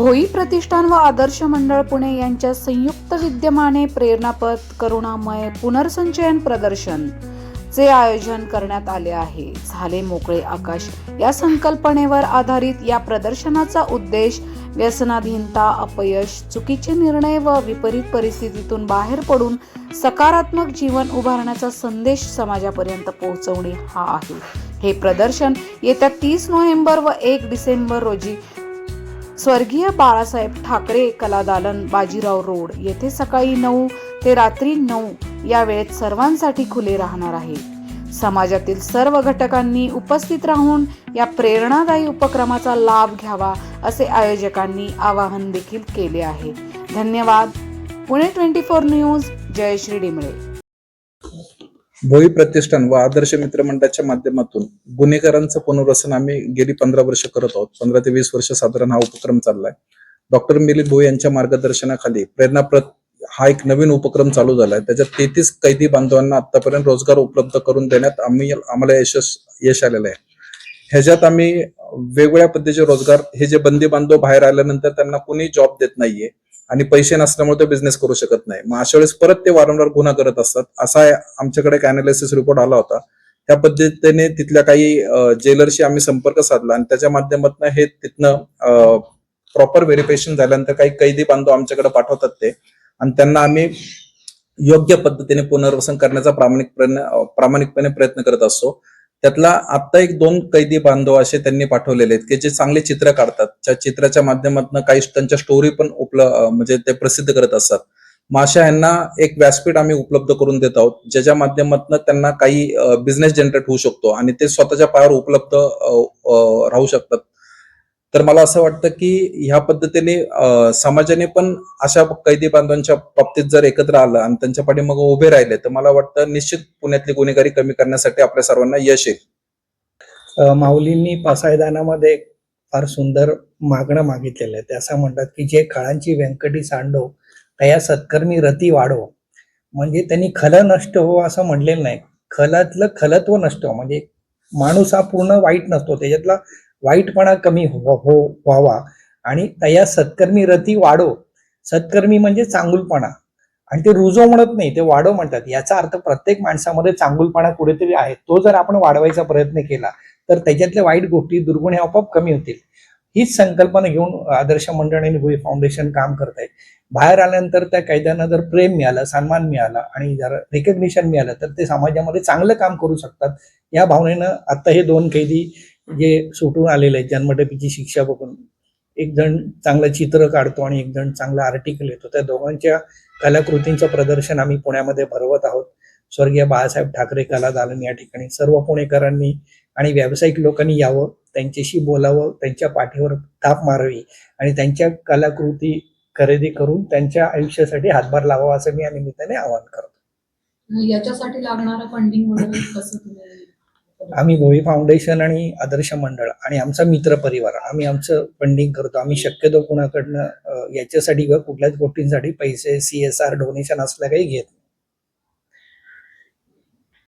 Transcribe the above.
भोई प्रतिष्ठान व आदर्श मंडळ पुणे यांच्या संयुक्त विद्यमाने प्रेरणापथ करुणामय पुनर्संचयन प्रदर्शन चे आयोजन करण्यात आले आहे. झाले मोकळे आकाश. या संकल्पनेवर आधारित या प्रदर्शनाचा उद्देश व्यसनाधीनता अपयश चुकीचे निर्णय व विपरीत परिस्थितीतून बाहेर पडून सकारात्मक जीवन उभारण्याचा संदेश समाजापर्यंत पोहोचवणे हा आहे. हे प्रदर्शन येत्या तीस नोव्हेंबर व एक डिसेंबर रोजी स्वर्गीय बाळासाहेब ठाकरे कलादालन बाजीराव रोड येथे सकाळी नऊ ते रात्री नऊ या वेळेत सर्वांसाठी खुले राहणार आहे. समाजातील सर्व घटकांनी उपस्थित राहून या प्रेरणादायी उपक्रमाचा लाभ घ्यावा असे आयोजकांनी आवाहन देखील केले आहे. धन्यवाद. Pune twenty four news. Jayashree Dimale. Bhoi प्रतिष्ठान व आदर्श मित्रमंडळाच्या माध्यमातून गुन्हेगारांचं पुनर्वसन आम्ही गेली पंधरा वर्ष करत आहोत. पंधरा ते वीस वर्ष साधारण हा उपक्रम चाललाय. डॉक्टर मिलिंद भोई यांच्या मार्गदर्शनाखाली प्रेरणाप्रत हा एक नवीन उपक्रम चालू झालाय. त्याच्यात तेहतीस कैदी बांधवांना आतापर्यंत रोजगार उपलब्ध करून देण्यात आम्ही आम्हाला यशस यश आलेलं आहे. ह्याच्यात आम्ही वेगवेगळ्या पद्धतीचे रोजगार हे जे बंदी बांधव बाहेर आल्यानंतर त्यांना कोणी जॉब देत नाहीये. आणि पैसे नसल्यामुळे ते बिझनेस करू शकत नाही. मग अशा वेळेस परत ते वारंवार गुन्हा करत असतात. असा आमच्याकडे एक अनालिसिस रिपोर्ट आला होता. त्या पद्धतीने तिथल्या काही जेलरशी आम्ही संपर्क साधला आणि त्याच्या माध्यमातून हे तिथनं प्रॉपर व्हेरिफिकेशन झाल्यानंतर काही कैदी बांधव आमच्याकडे पाठवतात ते. आणि त्यांना आम्ही योग्य पद्धतीने पुनर्वसन करण्याचा प्रामाणिक प्रयत्न प्रामाणिकपणे प्रयत्न करत असतो. त्यातला आता एक दोन कैदी बांधव असे त्यांनी पाठवलेले आहेत की जे चांगले चित्र काढतात त्या चित्राच्या माध्यमातून काही त्यांच्या स्टोरी पण उपलब्ध म्हणजे ते प्रसिद्ध करत असतात. मग अशा ह्यांना एक व्यासपीठ आम्ही उपलब्ध करून देत आहोत ज्याच्या माध्यमातून त्यांना काही बिझनेस जनरेट होऊ शकतो आणि ते स्वतःच्या पायावर उपलब्ध राहू शकतात. तर मला असं वाटतं की ह्या पद्धतीने समाजाने पण अशा कैदी बांधवांच्या बाबतीत जर एकत्र आलं आणि त्यांच्या पाठीमाग उभे राहिले तर मला वाटतं निश्चित पुण्यातली गुन्हेगारी कमी करण्यासाठी आपल्या सर्वांना यश येईल. माऊलींनी पासायदानामध्ये फार सुंदर मागणं मागितलेलं आहे. ते असं म्हणतात की जे खळांची व्यंकटी सांडो तया सत्कर्मी रती वाढो. म्हणजे त्यांनी खल नष्ट हो असं म्हणलेलं नाही. खलातलं खलत्व नष्ट. हो म्हणजे माणूस हा पूर्ण वाईट नसतो. त्याच्यातला वाईटपणा कमी हो हो व्हावा आणि तया सत्कर्मी रती वाढो. सत्कर्मी म्हणजे चांगुलपणा. आणि ते रुजो म्हणत नाही ते वाढो म्हणतात. याचा अर्थ प्रत्येक माणसामध्ये चांगुलपणा कुठेतरी आहे. तो जर आपण वाढवायचा प्रयत्न केला तर त्याच्यातल्या वाईट गोष्टी दुर्गुण हे आपोआप कमी होतील. हीच संकल्पना घेऊन आदर्श मंडळ आणि भुई फाउंडेशन काम करत आहे बाहेर आल्यानंतर त्या कैद्यांना जर प्रेम मिळालं सन्मान मिळाला आणि जर रिकग्निशन मिळालं तर ते समाजामध्ये चांगलं काम करू शकतात. या भावनेनं आता हे दोन कैदी जे सुटून आलेले आहेत जन्मठेपीची शिक्षा बघून एक जण चांगलं चित्र काढतो आणि एक जण चांगलं आर्टिकल येतो त्या दोघांच्या कलाकृतींचं प्रदर्शन आम्ही पुण्यामध्ये भरवत आहोत. स्वर्गीय बाळासाहेब ठाकरे कला दालन या ठिकाणी सर्व पुणेकरांनी आणि व्यावसायिक लोकांनी यावं त्यांच्याशी बोलावं त्यांच्या पाठीवर थाप मारावी आणि त्यांच्या कलाकृती खरेदी करून त्यांच्या आयुष्यासाठी हातभार लावावा असं मी या निमित्ताने आवाहन करतो. याच्यासाठी लागणारं फंडिंग वगैरे कसं आम्ही भोई फाउंडेशन आणि आदर्श मंडळ आणि आमचा मित्र परिवार आम्ही आमचं फंडिंग करतो. आम्ही शक्यतो कुणाकडनं याच्यासाठी किंवा कुठल्याच गोष्टींसाठी पैसे सी एस आर डोनेशन असल्या काही घेत नाही.